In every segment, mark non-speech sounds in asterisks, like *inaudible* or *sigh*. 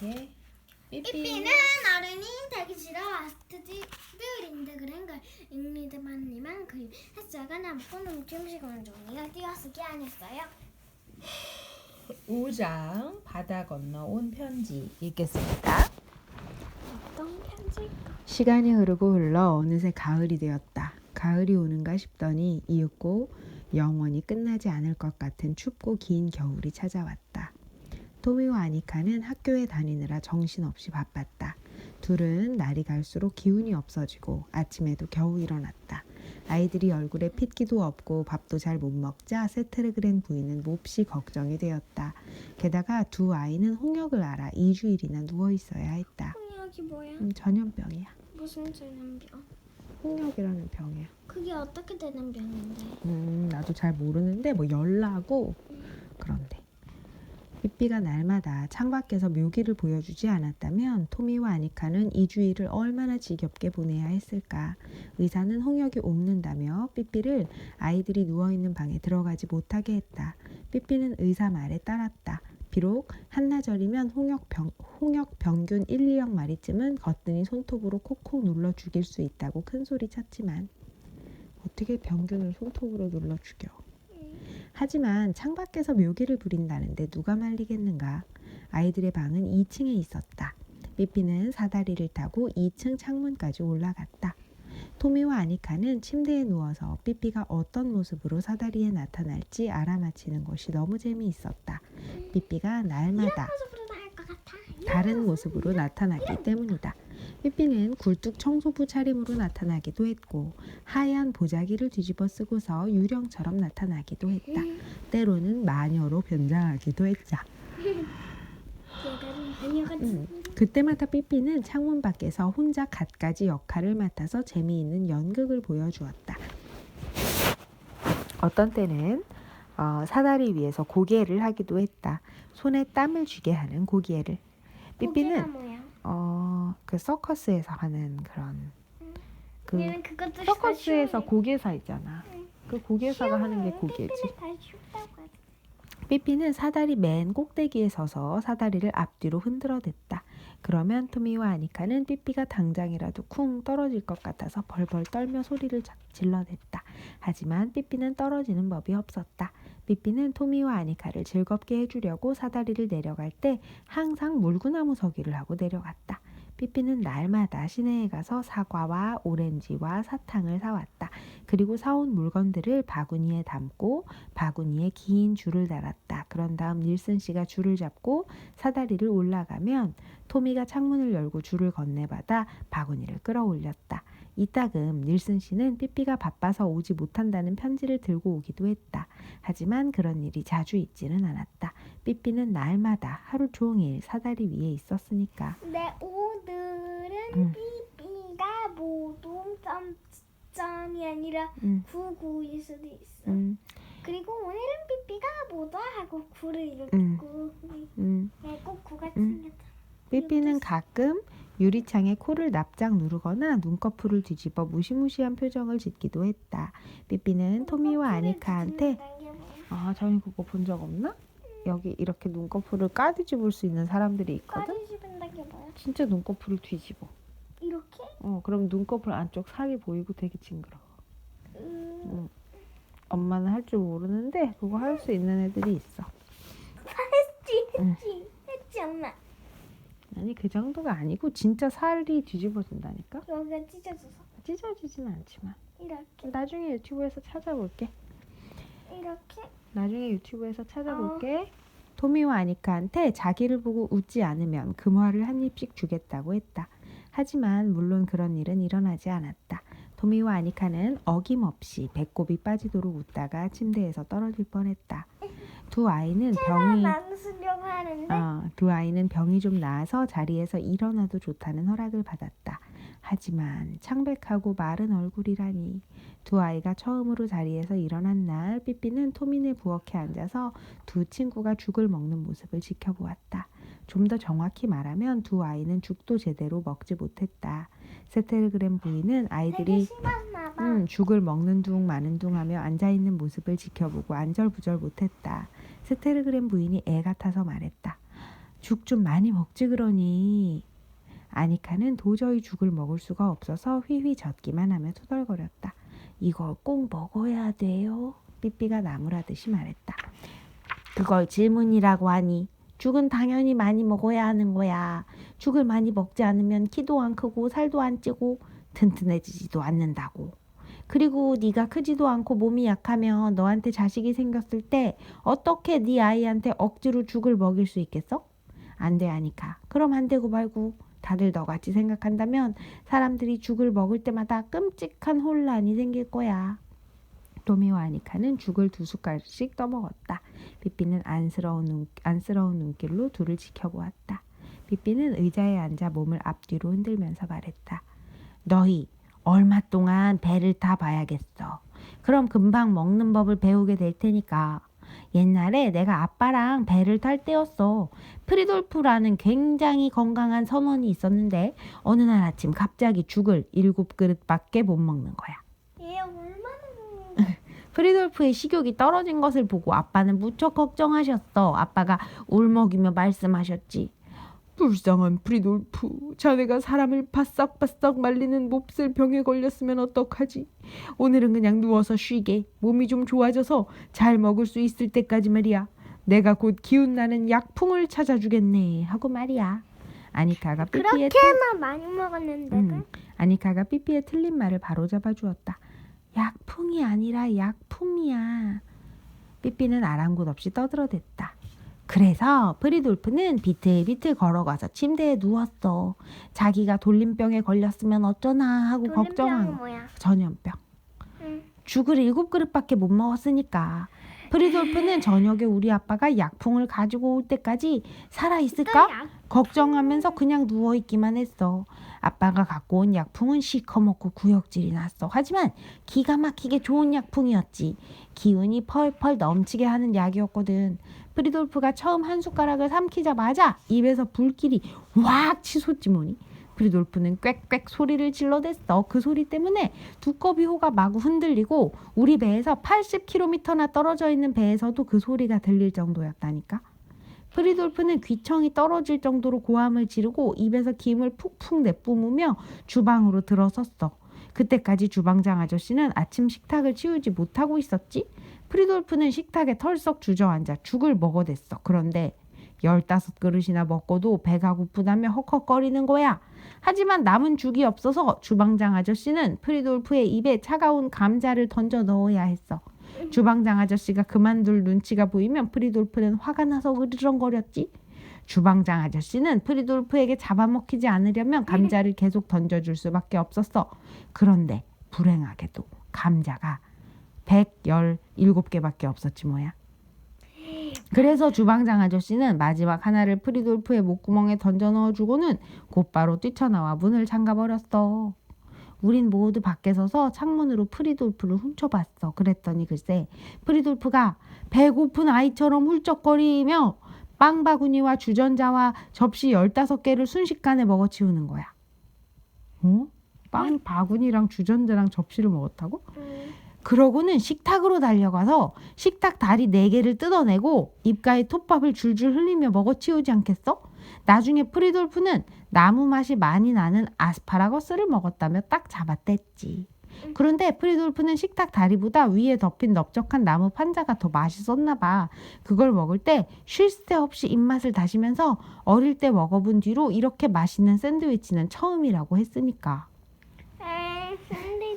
이게 삐삐 삐삐는 어른이 되기 싫어 아스트들인데 그런 걸 잉리드만 이만 그림 햇살가 남고 눈쯤식은 종이가 띄어쓰기 아니었어요? 5장 바다 건너 온 편지 읽겠습니다. 어떤 편지일까? 시간이 흐르고 흘러 어느새 가을이 되었다. 가을이 오는가 싶더니 이윽고 영원히 끝나지 않을 것 같은 춥고 긴 겨울이 찾아왔다. 토미와 아니카는 학교에 다니느라 정신없이 바빴다. 둘은 날이 갈수록 기운이 없어지고 아침에도 겨우 일어났다. 아이들이 얼굴에 핏기도 없고 밥도 잘 못 먹자 세테르그렌 부인은 몹시 걱정이 되었다. 게다가 두 아이는 홍역을 알아 2주일이나 누워 있어야 했다. 홍역이 뭐야? 음, 전염병이야. 무슨 전염병? 홍역이라는 병이야. 그게 어떻게 되는 병인데? 음, 나도 잘 모르는데 뭐 열나고 그런데. 삐삐가 날마다 창밖에서 묘기를 보여주지 않았다면 토미와 아니카는 이 주일을 얼마나 지겹게 보내야 했을까. 의사는 홍역이 옮는다며 삐삐를 아이들이 누워있는 방에 들어가지 못하게 했다. 삐삐는 의사 말에 따랐다. 비록 한나절이면 홍역, 병, 홍역 병균 1, 2억 마리쯤은 거뜬히 손톱으로 콕콕 눌러 죽일 수 있다고 큰 소리 쳤지만 어떻게 병균을 손톱으로 눌러 죽여? 하지만 창밖에서 묘기를 부린다는데 누가 말리겠는가? 아이들의 방은 2층에 있었다. 삐삐는 사다리를 타고 2층 창문까지 올라갔다. 토미와 아니카는 침대에 누워서 삐삐가 어떤 모습으로 사다리에 나타날지 알아맞히는 것이 너무 재미있었다. 삐삐가 날마다. 다른 모습으로 나타나기 때문이다. 삐삐는 굴뚝 청소부 차림으로 나타나기도 했고 하얀 보자기를 뒤집어 쓰고서 유령처럼 나타나기도 했다. 때로는 마녀로 변장하기도 했다. 음, 그때마다 삐삐는 창문 밖에서 혼자 갖가지 역할을 맡아서 재미있는 연극을 보여주었다. 어떤 때는 어, 사다리 위에서 고개를 하기도 했다. 손에 땀을 쥐게 하는 고개를. 삐삐는? 어, 그 서커스에서 하는 그런 그 얘는 그것도 서커스에서. 고개사 있잖아. 그 고개사가 하는 게. 고개지. 삐삐는 사다리 맨 꼭대기에 서서 사다리를 앞뒤로 흔들어댔다. 그러면 토미와 아니카는 삐삐가 당장이라도 쿵 떨어질 것 같아서 벌벌 떨며 소리를 자- 질러댔다. 하지만 삐삐는 떨어지는 법이 없었다. 삐삐는 토미와 아니카를 즐겁게 해주려고 사다리를 내려갈 때 항상 물구나무 서기를 하고 내려갔다. 삐삐는 날마다 시내에 가서 사과와 오렌지와 사탕을 사왔다. 그리고 사온 물건들을 바구니에 담고 바구니에 긴 줄을 달았다. 그런 다음 닐슨 씨가 줄을 잡고 사다리를 올라가면 토미가 창문을 열고 줄을 건네받아 바구니를 끌어올렸다. 이따금 닐슨 씨는 삐삐가 바빠서 오지 못한다는 편지를 들고 오기도 했다. 하지만 그런 일이 자주 있지는 않았다. 삐삐는 날마다 하루 종일 사다리 위에 있었으니까. 내 오늘은 음. 삐삐가 모두 점점이 아니라 음, 구구일 수도 있어. 음, 그리고 오늘은 삐삐가 뭐다 하고 구를 음. 읽고 음. 꼭 구같이 음. 생겼다. 삐삐는 가끔 유리창에 코를 납작 누르거나 눈꺼풀을 뒤집어 무시무시한 표정을 짓기도 했다. 삐삐는 토미와 아니카한테 아, 저희 그거 본 적 없나? 여기 이렇게 눈꺼풀을 까뒤집을 수 있는 사람들이 있거든? 게 뭐야? 진짜 눈꺼풀을 뒤집어. 이렇게? 어, 그럼 눈꺼풀 안쪽 살이 보이고 되게 징그러워. 음, 엄마는 할 줄 모르는데 그거 할 수 있는 애들이 있어. 했지 음. 했지 했지 엄마. 아니, 그 정도가 아니고 진짜 살이 뒤집어진다니까? 여기가 찢어져서 찢어지지는 않지만. 이렇게 나중에 유튜브에서 찾아볼게. 이렇게 나중에 유튜브에서 찾아볼게. 토미와 아니카한테 자기를 보고 웃지 않으면 금화를 한 입씩 주겠다고 했다. 하지만 물론 그런 일은 일어나지 않았다. 토미와 아니카는 어김없이 배꼽이 빠지도록 웃다가 침대에서 떨어질 뻔했다. *laughs* 두 아이는 병이 하는데 어, 두 아이는 병이 좀 나아서 자리에서 일어나도 좋다는 허락을 받았다. 하지만 창백하고 마른 얼굴이라니 두 아이가 처음으로 자리에서 일어난 날 삐삐는 토민에 부엌에 앉아서 두 친구가 죽을 먹는 모습을 지켜보았다. 좀 더 정확히 말하면 두 아이는 죽도 제대로 먹지 못했다. 세테르그램 부인은 아이들이. 음, 죽을 먹는 둥 마는 둥 하며 앉아있는 모습을 지켜보고 안절부절 못했다. 스테르그램 부인이 애 같아서 말했다. 죽 좀 많이 먹지 그러니. 아니카는 도저히 죽을 먹을 수가 없어서 휘휘 젖기만 하며 투덜거렸다. 이걸 꼭 먹어야 돼요. 삐삐가 나무라듯이 말했다. 그걸 질문이라고 하니 죽은 당연히 많이 먹어야 하는 거야. 죽을 많이 먹지 않으면 키도 안 크고 살도 안 찌고 튼튼해지지도 않는다고. 그리고 네가 크지도 않고 몸이 약하면 너한테 자식이 생겼을 때 어떻게 네 아이한테 억지로 죽을 먹일 수 있겠어? 안돼 하니까. 그럼 안 되고 말고 다들 너같이 생각한다면 사람들이 죽을 먹을 때마다 끔찍한 혼란이 생길 거야. 도미와 아니카는 죽을 두 숟갈씩 떠먹었다. 삐삐는 안쓰러운, 눈, 안쓰러운 눈길로 둘을 지켜보았다. 삐삐는 의자에 앉아 몸을 앞뒤로 흔들면서 말했다. 너희 얼마 동안 배를 타 봐야겠어. 그럼 금방 먹는 법을 배우게 될 테니까. 옛날에 내가 아빠랑 배를 탈 때였어. 프리돌프라는 굉장히 건강한 선원이 있었는데 어느 날 아침 갑자기 죽을 일곱 그릇밖에 못 먹는 거야. 얘 얼마나 *laughs* 프리돌프의 식욕이 떨어진 것을 보고 아빠는 무척 걱정하셨어. 아빠가 울먹이며 말씀하셨지. 불쌍한 프리돌프, 자네가 사람을 바싹바싹 말리는 몹쓸 병에 걸렸으면 어떡하지? 오늘은 그냥 누워서 쉬게. 몸이 좀 좋아져서 잘 먹을 수 있을 때까지 말이야. 내가 곧 기운 나는 약풍을 찾아주겠네. 하고 말이야. 아니카가 삐삐의 그렇게나 많이 먹었는데 음, 아니카가 삐삐의 틀린 말을 바로 잡아 주었다. 약풍이 아니라 약품이야. 삐삐는 아랑곳 없이 떠들어댔다. 그래서 프리돌프는 비틀 비틀 걸어가서 침대에 누웠어. 자기가 돌림병에 걸렸으면 어쩌나 하고 걱정한 뭐야? 전염병. 응. 죽을 일곱 그릇밖에 못 먹었으니까. 프리돌프는 저녁에 우리 아빠가 약풍을 가지고 올 때까지 살아 있을까? 또 약- 걱정하면서 그냥 누워 있기만 했어. 아빠가 갖고 온 약풍은 시커멓고 구역질이 났어. 하지만 기가 막히게 좋은 약풍이었지. 기운이 펄펄 넘치게 하는 약이었거든. 프리돌프가 처음 한 숟가락을 삼키자마자 입에서 불길이 확 치솟지 뭐니. 프리돌프는 꽥꽥 소리를 질러댔어. 그 소리 때문에 두꺼비 호가 마구 흔들리고 우리 배에서 80km나 떨어져 있는 배에서도 그 소리가 들릴 정도였다니까. 프리돌프는 귀청이 떨어질 정도로 고함을 지르고 입에서 김을 푹푹 내뿜으며 주방으로 들어섰어. 그때까지 주방장 아저씨는 아침 식탁을 치우지 못하고 있었지. 프리돌프는 식탁에 털썩 주저앉아 죽을 먹어댔어. 그런데 열다섯 그릇이나 먹고도 배가 고프다며 헉헉거리는 거야. 하지만 남은 죽이 없어서 주방장 아저씨는 프리돌프의 입에 차가운 감자를 던져 넣어야 했어. 주방장 아저씨가 그만둘 눈치가 보이면 프리돌프는 화가 나서 으르렁거렸지. 주방장 아저씨는 프리돌프에게 잡아먹히지 않으려면 감자를 계속 던져줄 수밖에 없었어. 그런데 불행하게도 감자가 117개밖에 없었지 뭐야. 그래서 주방장 아저씨는 마지막 하나를 프리돌프의 목구멍에 던져 넣어주고는 곧바로 뛰쳐나와 문을 잠가버렸어. 우린 모두 밖에 서서 창문으로 프리돌프를 훔쳐봤어. 그랬더니 글쎄 프리돌프가 배고픈 아이처럼 훌쩍거리며 빵 바구니와 주전자와 접시 15개를 순식간에 먹어치우는 거야. 어? 빵 바구니랑 주전자랑 접시를 먹었다고? 음. 그러고는 식탁으로 달려가서 식탁 다리 네 개를 뜯어내고 입가에 톱밥을 줄줄 흘리며 먹어치우지 않겠어? 나중에 프리돌프는 나무 맛이 많이 나는 아스파라거스를 먹었다며 딱 잡아댔지. 그런데 프리돌프는 식탁 다리보다 위에 덮인 넓적한 나무 판자가 더 맛있었나 봐. 그걸 먹을 때 쉴 새 없이 입맛을 다시면서 어릴 때 먹어본 뒤로 이렇게 맛있는 샌드위치는 처음이라고 했으니까. 에이, 근데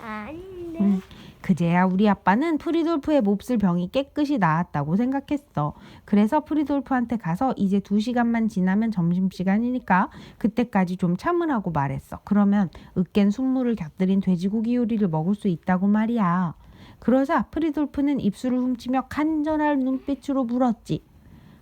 아닌데. 음. 그제야 우리 아빠는 프리돌프의 몹쓸 병이 깨끗이 나았다고 생각했어. 그래서 프리돌프한테 가서 이제 두 시간만 지나면 점심시간이니까 그때까지 좀 참으라고 말했어. 그러면 으깬 순물을 곁들인 돼지고기 요리를 먹을 수 있다고 말이야. 그러자 프리돌프는 입술을 훔치며 간절한 눈빛으로 물었지.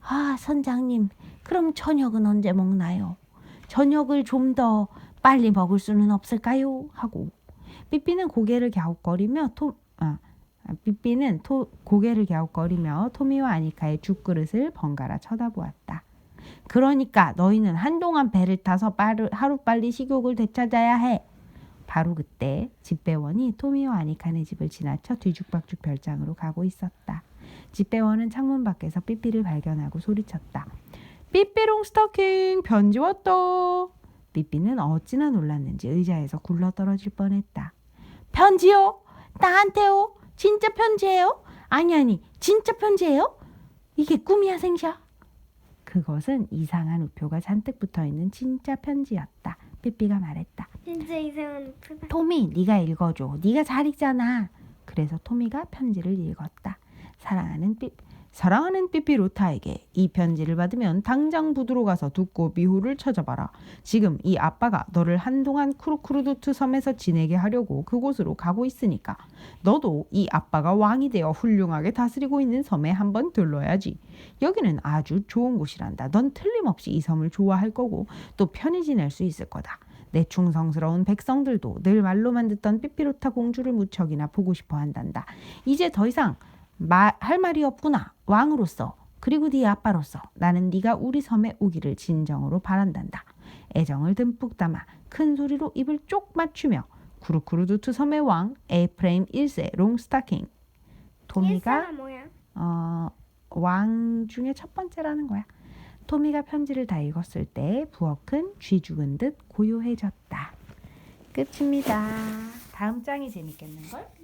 아, 선장님, 그럼 저녁은 언제 먹나요? 저녁을 좀 더 빨리 먹을 수는 없을까요? 하고 삐삐는 고개를 갸웃거리며 토 아, 아, 삐삐는 토, 고개를 갸웃거리며 토미와 아니카의 죽그릇을 번갈아 쳐다보았다. 그러니까 너희는 한동안 배를 타서 빠르, 하루빨리 식욕을 되찾아야 해. 바로 그때 집배원이 토미와 아니카네 집을 지나쳐 뒤죽박죽 별장으로 가고 있었다. 집배원은 창문 밖에서 삐삐를 발견하고 소리쳤다. 삐삐롱 스타킹 편지 왔다. 삐삐는 어찌나 놀랐는지 의자에서 굴러 떨어질 뻔했다. 편지요? 나한테요? 진짜 편지예요? 아니 아니 진짜 편지예요? 이게 꿈이야 생샤? 그것은 이상한 우표가 잔뜩 붙어 있는 진짜 편지였다. 삐삐가 말했다. 진짜 이상한 프다. 토미, 네가 읽어줘. 네가 잘 읽잖아. 그래서 토미가 편지를 읽었다. 사랑하는 삐 사랑하는 삐삐로타에게 이 편지를 받으면 당장 부두로 가서 두꼬 미호를 찾아봐라. 지금 이 아빠가 너를 한동안 쿠르쿠르두트 섬에서 지내게 하려고 그곳으로 가고 있으니까 너도 이 아빠가 왕이 되어 훌륭하게 다스리고 있는 섬에 한번 들러야지. 여기는 아주 좋은 곳이란다. 넌 틀림없이 이 섬을 좋아할 거고 또 편히 지낼 수 있을 거다. 내 충성스러운 백성들도 늘 말로만 듣던 삐삐로타 공주를 무척이나 보고 싶어 한단다. 이제 더 이상 마, 할 말이 없구나. 왕으로서 그리고 네 아빠로서 나는 네가 우리 섬에 오기를 진정으로 바란단다. 애정을 듬뿍 담아 큰 소리로 입을 쪽 맞추며 쿠르쿠르두트 섬의 왕 에프레임 1세 롱스타킹 뭐야? 어, 왕 중에 첫 번째라는 거야. 토미가 편지를 다 읽었을 때 부엌은 쥐 죽은 듯 고요해졌다. 끝입니다. 다음 장이 재밌겠는걸?